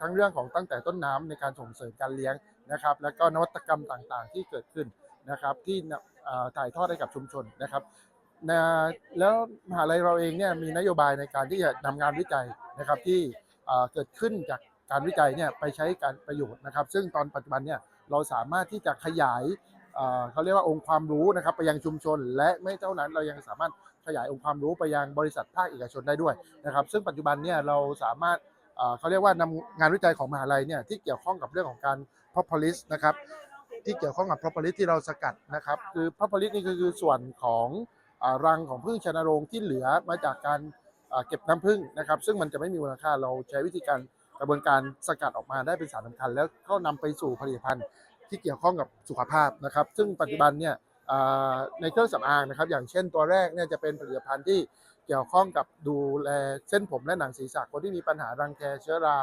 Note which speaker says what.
Speaker 1: ทั้งเรื่องของตั้งแต่ต้นน้ำในการส่งเสริมการเลี้ยงนะครับ แล้วก็นวัตกรรมต่างๆ ที่เกิดขึ้นนะครับ ที่ถ่ายทอดให้กับชุมชนนะครับนะแล้วมหาลัยเราเองเนี่ยมีนโยบายในการที่จะนำงานวิจัยนะครับที่เกิดขึ้นจากการวิจัยเนี่ยไปใช้การประโยชน์นะครับ ซึ่งตอนปัจจุบันเนี่ยเราสามารถที่จะขยายเขาเรียกว่าองค์ความรู้นะครับไปยังชุมชน และไม่เท่านั้นเรายังสามารถขยายองค์ความรู้ไปยังบริษัทภาคเอกชนได้ด้วยนะครับ ซึ่งปัจจุบันเนี่ยเราสามารถ เขาเรียกว่านำงานวิจัยของมหาลัยเนี่ยที่เกี่ยวข้องกับเรื่องของการ propolis นะครับที่เกี่ยวข้องกับ propolis ที่เราสกัดนะครับคือ propolis นี่คือส่วนของอรังของผึ้งชนโรงที่เหลือมาจากการเก็บน้ำผึ้งนะครับ ซึ่งมันจะไม่มีมูลค่าเราใช้วิธีการกระบวนการสกัดออกมาได้เป็นสารสำคัญ แล้วก็นำไปสู่ผลิตภัณฑ์ที่เกี่ยวข้องกับสุขภาพนะครับ ซึ่งปัจจุบันเนี่ยในเครื่องสำอางนะครับ อย่างเช่นตัวแรกเนี่ยจะเป็นผลิตภัณฑ์ที่ เกี่ยวข้องกับดูแลเส้นผมและหนังศีรษะคนที่มีปัญหารังแคเชื้อรา